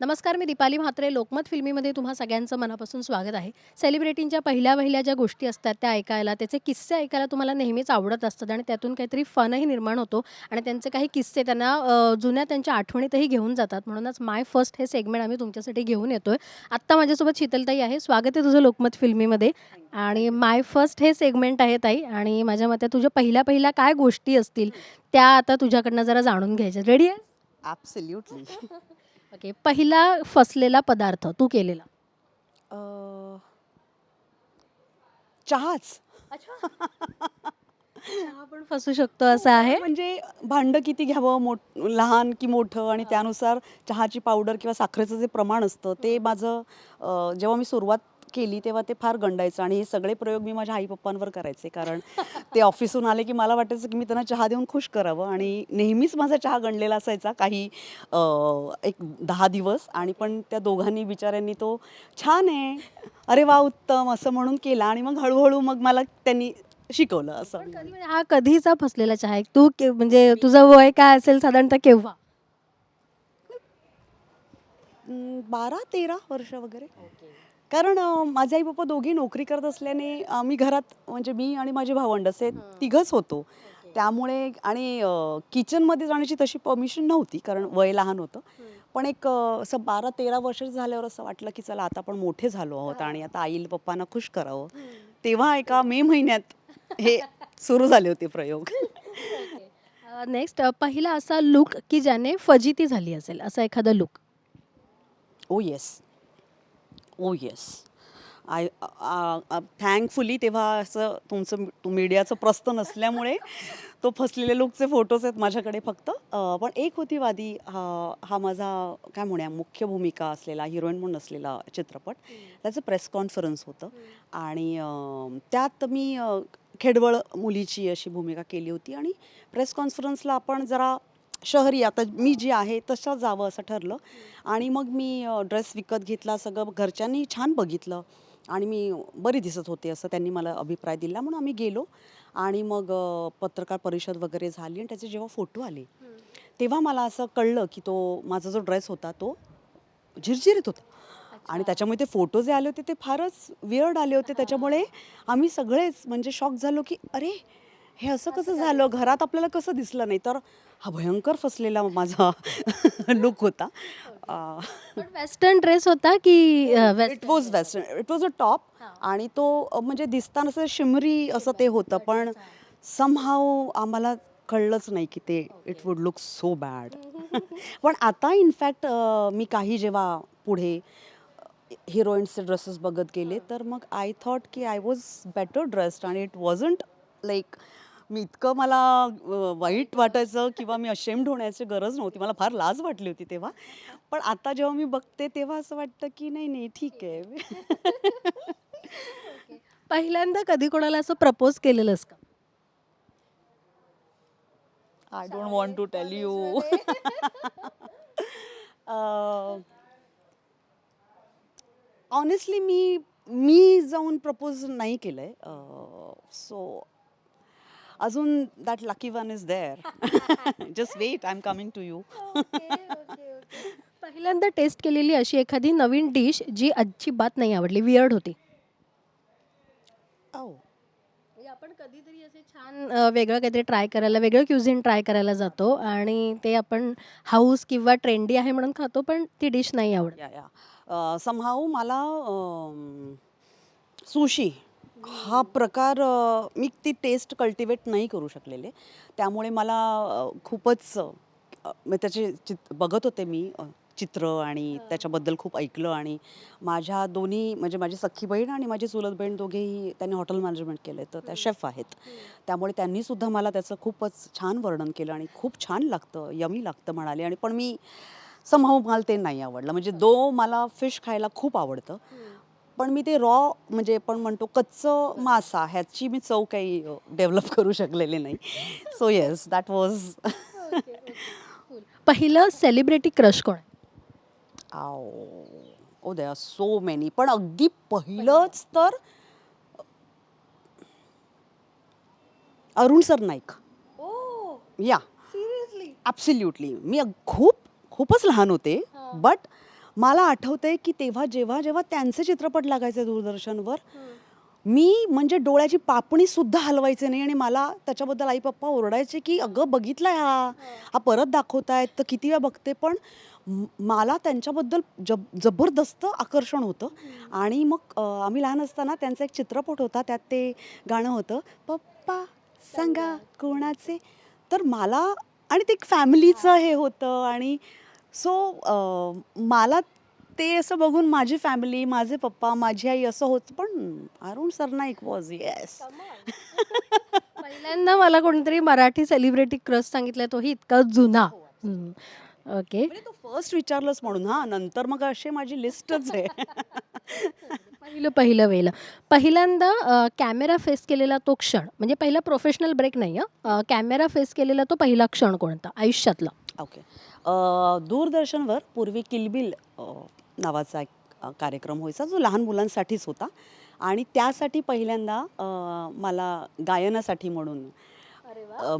नमस्कार मी दीपाली म्हात्रे. लोकमत फिल्मीमध्ये तुम्हा सगळ्यांचं मनापासून स्वागत आहे. सेलिब्रिटींच्या पहिल्या पहिल्या ज्या गोष्टी असतात त्या ऐकायला त्याचे किस्से ऐकायला तुम्हाला नेहमीच आवडत असतात आणि त्यातून काहीतरी फनही निर्माण होतो आणि त्यांचे काही किस्से त्यांना जुन्या त्यांच्या आठवणीतही घेऊन जातात. म्हणूनच माय फर्स्ट हे सेगमेंट आम्ही तुमच्यासाठी घेऊन येतोय. आत्ता माझ्यासोबत शीतलताई आहे. स्वागत आहे तुझं लोकमत फिल्मीमध्ये. आणि माय फर्स्ट हे सेगमेंट आहे ताई. आणि माझ्या मते तुझ्या पहिल्या पहिल्या काय गोष्टी असतील त्या आता तुझ्याकडनं जरा जाणून घ्यायच्या. रेडी आहे? Absolutely okay. पहिला फसलेला पदार्थ तू केलेला? चहाच. चहा पण फसू शकतो असं आहे. म्हणजे भांड किती घ्यावं मोठ लहान की मोठं आणि त्यानुसार चहाची पावडर किंवा साखरेचं जे प्रमाण असतं ते माझं अ, जेव्हा मी सुरुवात केली तेव्हा ते फार गंडायचं आणि हे सगळे प्रयोग मी माझ्या आई पप्पांवर करायचे. कारण ते ऑफिसहून आले की मला वाटायचं की मी त्यांना चहा देऊन खुश करावं आणि नेहमीच माझा चहा गणलेला असायचा काही एक दहा दिवस आणि पण त्या दोघांनी बिचाऱ्यांनी तो छान आहे. अरे वा उत्तम. असं म्हणून केला आणि मग हळूहळू मग मला त्यांनी शिकवलं असं. म्हणजे हा कधीचा फसलेला चहा आहे? तू म्हणजे तुझं वय काय असेल साधारणतः केव्हा? बारा तेरा वर्ष वगैरे. कारण माझे आई पप्पा दोघी नोकरी करत असल्याने आम्ही घरात म्हणजे मी आणि माझे भावंड असे तिघच होतो. त्यामुळे आणि किचनमध्ये जाण्याची तशी परमिशन नव्हती कारण वय लहान होतं. पण एक असं बारा तेरा वर्ष झाल्यावर असं वाटलं की चला आता आपण मोठे झालो आहोत आणि आता आई पप्पांना खुश करावं. तेव्हा एका मे महिन्यात हे सुरू झाले होते प्रयोग. नेक्स्ट पहिला असा लुक की ज्याने फजिती झाली असेल असा एखादा look oh yes oh yes I thankfully तेव्हा असं तुमचं मीडियाचं प्रस्त नसल्यामुळे तो फसलेले लोकचे फोटोज आहेत माझ्याकडे फक्त. पण एक होती वादी हा हा माझा काय म्हणूया मुख्य भूमिका असलेला हिरोईन म्हणून असलेला चित्रपट त्याचं प्रेस कॉन्फरन्स होतं. आणि त्यात मी खेडवळ मुलीची अशी भूमिका केली होती. आणि प्रेस कॉन्फरन्सला आपण जरा शहरी आता मी जी आहे तसं जावं असं ठरलं. आणि मग मी ड्रेस विकत घेतला सगळं घरच्यांनी छान बघितलं. आणि मी बरी दिसत होते असं त्यांनी मला अभिप्राय दिला. म्हणून आम्ही गेलो. आणि मग पत्रकार परिषद वगैरे झाली आणि त्याचे जेव्हा फोटो आले तेव्हा मला असं कळलं की तो माझा जो ड्रेस होता तो झिरझिरीत होता. आणि त्याच्यामुळे ते फोटो जे आले होते ते फारच वियर्ड आले होते. त्याच्यामुळे आम्ही सगळेच म्हणजे शॉक झालो की अरे हे असं कसं झालं? घरात आपल्याला कसं दिसलं नाही? तर हा भयंकर फसलेला माझा लुक होता. वेस्टर्न ड्रेस होता की it was western it was a top आणि तो म्हणजे दिसताना असं शिमरी असं ते होतं. पण समहाव आम्हाला कळलंच नाही की ते it would look so bad पण आता इनफॅक्ट मी काही जेव्हा पुढे हिरोईन्सचे ड्रेसेस बघत गेले तर मग आय थॉट की आय वॉज बेटर ड्रेस्ड आणि इट वॉजंट लाईक मी इतकं मला वाईट वाटायचं किंवा मी अशेम्ड होण्याची गरज नव्हती. मला फार लाज वाटली होती तेव्हा. पण आता जेव्हा मी बघते तेव्हा असं वाटतं की नाही नाही ठीक आहे. पहिल्यांदा कधी कोणाला असं प्रपोज केलेलंस का? I don't want to tell you honestly मी मी जाऊन प्रपोज नाही केलंय. सो अजून that lucky one is there just wait I am coming to you पहिल्यांदा टेस्ट केलेली अशी एखादी नवीन डिश जी अजिबात नाही आवडली वियर्ड होती. म्हणजे आपण कधीतरी असे छान वेगळं काहीतरी ट्राय करायला वेगळं क्युझिन ट्राय करायला जातो आणि ते आपण हाऊस किंवा ट्रेंडी आहे म्हणून खातो पण ती डिश नाही आवडत. समहाऊ मला सुशी हा प्रकार अ, मी ती टेस्ट कल्टिवेट नाही करू शकलेले. त्यामुळे मला अ, खूपच अ, त्याचे चित बघत होते मी अ, चित्र आणि त्याच्याबद्दल खूप ऐकलं आणि माझ्या दोन्ही म्हणजे माझी सख्खी बहीण आणि माझी चुलत बहीण दोघेही त्यांनी हॉटेल मॅनेजमेंट केलं तर त्या शेफ आहेत. त्यामुळे त्यांनी सुद्धा मला त्याचं खूपच छान वर्णन केलं आणि खूप छान लागतं यमी लागतं म्हणाले. आणि पण मी समहाऊ मला ते नाही आवडलं. म्हणजे दो मला फिश खायला खूप आवडतं. पण मी ते रॉ म्हणजे आपण म्हणतो कच्चं मासा ह्याची मी चव काही डेव्हलप करू शकलेली नाही. सो येस दॅट वॉज पहिलं सेलिब्रिटी क्रश कोण? आहे? Aww oh there are so many पण अगदी पहिलंच तर अरुण सर नाईक. या. ॲब्सल्युटली मी खूप खूपच लहान होते बट मला आठवतंय की तेव्हा जेव्हा जेव्हा त्यांचे चित्रपट लागायचे दूरदर्शनवर मी म्हणजे डोळ्याची पापणी सुद्धा हलवायचे नाही आणि मला त्याच्याबद्दल आई पप्पा ओरडायचे की अगं बघितलाय हा. हा. परत दाखवतायत तर किती वेळा बघते. पण मला त्यांच्याबद्दल जब जबरदस्त आकर्षण होतं. आणि मग आम्ही लहान असताना त्यांचा एक चित्रपट होता त्यात ते गाणं होतं पप्पा सांगा कोणाचे? तर मला आणि ते एक फॅमिलीचं हे होतं आणि सो मला ते असं बघून माझी फॅमिली माझे पप्पा माझी आई असं होतं पण अरुण सरनाईक वॉज येस पहिल्यांदा मला कोणतरी मराठी सेलिब्रिटी क्रश सांगितलाय तोही इतका जुना. ओके तो फर्स्ट विचारलंच म्हणून हा नंतर मग अशी माझी लिस्टच आहे. पहिलं पहिलं वेळेला पहिल्यांदा कॅमेरा फेस केलेला तो क्षण म्हणजे पहिला प्रोफेशनल ब्रेक नाही कॅमेरा फेस केलेला तो पहिला क्षण कोणता? आयुष्यातला. ओके दूरदर्शनवर पूर्वी किलबिल नावाचा एक कार्यक्रम व्हायचा जो लहान मुलांसाठीच होता. आणि त्यासाठी पहिल्यांदा मला गायनासाठी म्हणून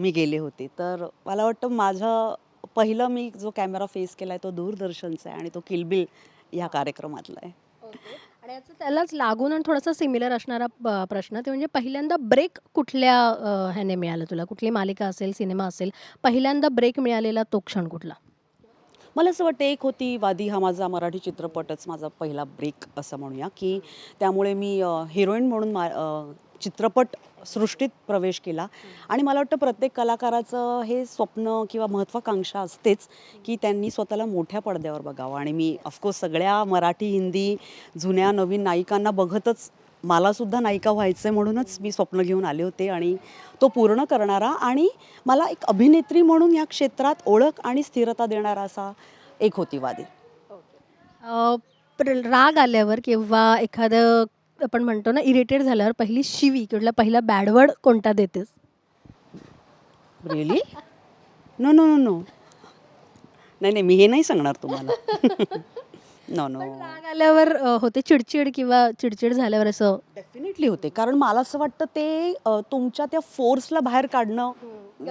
मी गेले होते. तर मला वाटतं माझं पहिलं मी जो कॅमेरा फेस केला आहे तो दूरदर्शनचा आहे आणि तो किलबिल ह्या कार्यक्रमातला आहे. आणि याचं त्यालाच लागून आणि थोडासा सिमिलर असणारा प्रश्न ते म्हणजे पहिल्यांदा ब्रेक कुठल्या ह्याने मिळालं तुला? कुठली मालिका असेल सिनेमा असेल पहिल्यांदा ब्रेक मिळालेला तो क्षण कुठला? मला असं वाटतं एक होती वादी हा माझा मराठी चित्रपटच माझा पहिला ब्रेक असं म्हणूया की त्यामुळे मी हिरोईन म्हणून मा चित्रपट सृष्टीत प्रवेश केला. आणि मला वाटतं प्रत्येक कलाकाराचं हे स्वप्न किंवा महत्त्वाकांक्षा असतेच की त्यांनी स्वतःला मोठ्या पडद्यावर बघावं. आणि मी ऑफकोर्स सगळ्या मराठी हिंदी जुन्या नवीन नायिकांना बघतच मला सुद्धा नायिका व्हायचं म्हणूनच मी स्वप्न घेऊन आले होते आणि तो पूर्ण करणारा आणि मला एक अभिनेत्री म्हणून ह्या क्षेत्रात ओळख आणि स्थिरता देणारा असा एक होती वादी राग आल्यावर किंवा एखादं आपण म्हणतो ना इरिटेट झाल्यावर पहिली शिवी किंवा पहिला बॅडवर्ड कोणता देतेस? Really no no no no नाही नाही मी हे नाही सांगणार तुम्हाला. नो नो राग आल्यावर अ, होते चिडचिड किंवा चिडचिड झाल्यावर असं? डेफिनेटली होते. कारण मला असं वाटतं ते अ, तुमच्या त्या फोर्सला बाहेर काढणं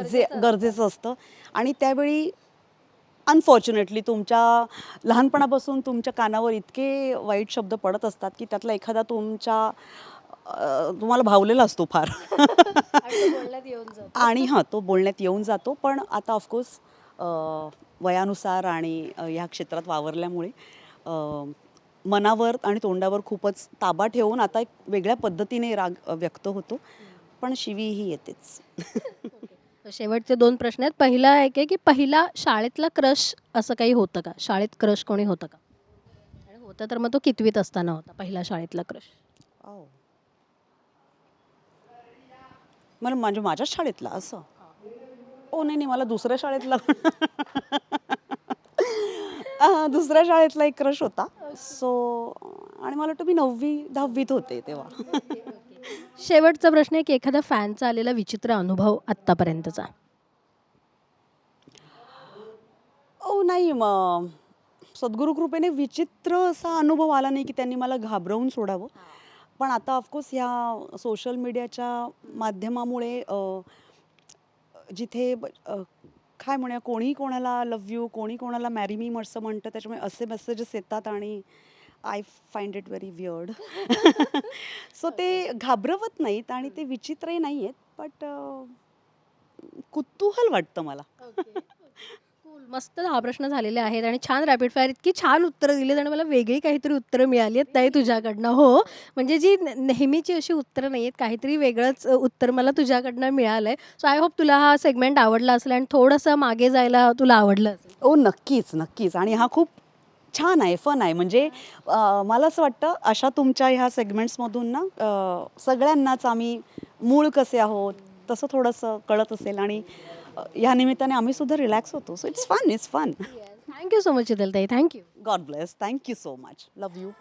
जे गरजेचं असतं. आणि त्यावेळी अनफॉर्च्युनेटली तुमच्या लहानपणापासून तुमच्या कानावर इतके वाईट शब्द पडत असतात की त्यातला एखादा तुमच्या अ, तुम्हाला भावलेला असतो फार. आणि हां तो बोलण्यात येऊन जातो. पण आता ऑफकोर्स वयानुसार आणि अ, ह्या क्षेत्रात वावरल्यामुळे मनावर आणि तोंडावर खूपच ताबा ठेवून आता एक वेगळ्या पद्धतीने राग व्यक्त होतो. पण शिवी ही येतेच. शेवटचे दोन प्रश्न आहेत. पहिला एक आहे की पहिला शाळेतला क्रश असं काही होतं का? शाळेत क्रश कोणी होतं का? आणि होतं तर मग तो कितवीत असताना होता पहिला शाळेतला क्रश. मला म्हणजे माझ्याच शाळेतला असं? ओ नाही नाही मला दुसऱ्या शाळेतला. दुसऱ्या शाळेतला एक क्रश होता. सो आणि मला वाटतं मी नववी दहावीत होते तेव्हा. शेवटचा प्रश्न आहे की एखादा फॅनचा आलेला विचित्र अनुभव आत्तापर्यंतचा? ओ नाही मग सद्गुरू कृपेने विचित्र असा अनुभव आला नाही की त्यांनी मला घाबरवून सोडावं. पण आता ऑफकोर्स ह्या सोशल मीडियाच्या माध्यमामुळे जिथे काय म्हणूया कोणी कोणाला लव यू कोणी कोणाला मॅरी मी असं म्हणतं त्याच्यामुळे असे मेसेजेस येतात आणि I find it very weird so ते घाबरवत नाहीत आणि ते विचित्रही नाही आहेत बट कुतूहल वाटतं मला. मस्त दहा प्रश्न झालेले आहेत आणि छान रॅपिड फायर इतकी छान उत्तरं दिलीत आणि मला वेगळी काहीतरी उत्तरं मिळाली आहेत ताई तुझ्याकडनं. हो म्हणजे जी नेहमीची अशी उत्तरं नाही आहेत काहीतरी वेगळंच उत्तर मला तुझ्याकडनं मिळालं आहे सो आय होप तुला हा सेगमेंट आवडला असेल आणि थोडंसं मागे जायला तुला आवडलं असेल. ओ नक्कीच नक्कीच. आणि हा खूप छान आहे फन आहे. म्हणजे मला असं वाटतं अशा तुमच्या ह्या सेगमेंट्समधून ना सगळ्यांनाच आम्ही मूळ कसे आहोत तसं थोडंसं कळत असेल आणि ह्या निमित्ताने आम्ही सुद्धा रिलॅक्स होतो. So it's fun it's fun thank you so much ताई thank you God bless thank you so much love you